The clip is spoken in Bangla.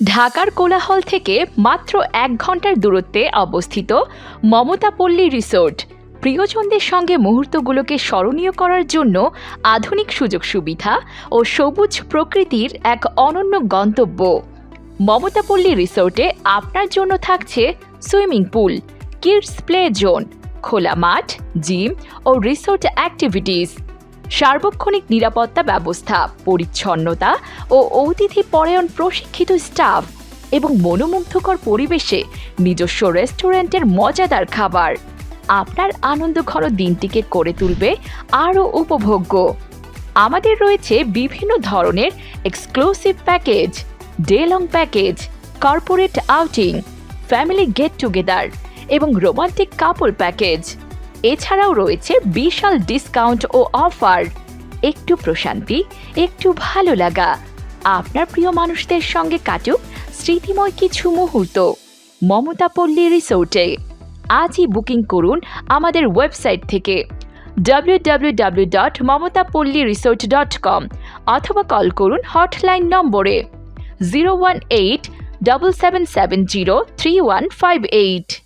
ঢাকার কোলাহল থেকে মাত্র এক ঘণ্টার দূরত্বে অবস্থিত মমতাপল্লী রিসোর্ট। প্রিয়জনদের সঙ্গে মুহূর্তগুলোকে স্মরণীয় করার জন্য আধুনিক সুযোগ সুবিধা ও সবুজ প্রকৃতির এক অনন্য গন্তব্য। মমতাপল্লী রিসোর্টে আপনার জন্য থাকছে swimming pool, kids play zone, খোলা মাঠ, জিম ও রিসোর্ট অ্যাক্টিভিটিস। সার্বক্ষণিক নিরাপত্তা ব্যবস্থা, পরিচ্ছন্নতা ও অতিথি পরায়ণ প্রশিক্ষিত স্টাফ এবং মনোমুগ্ধকর পরিবেশে নিজস্ব রেস্টুরেন্টের মজাদার খাবার। আপনার আনন্দঘন দিনটিকে করে তুলবে আরও উপভোগ্য। আমাদের রয়েছে বিভিন্ন ধরনের exclusive package day long package, corporate outing, family get together এবং রোমান্টিক কাপল প্যাকেজ। এছাড়াও রয়েছে বিশাল ডিসকাউন্ট ও অফার একটু প্রশান্তি, একটু ভালো লাগা। আপনার প্রিয় মানুষদের সঙ্গে কাটুক স্মৃতিময় কিছু মুহূর্ত মমতা পল্লী রিসোর্টে। আজই বুকিং করুন আমাদের ওয়েবসাইট থেকে www.mamatapollirresort.com অথবা কল করুন হটলাইন নম্বরে zero one eight double seven seven zero three one five eight.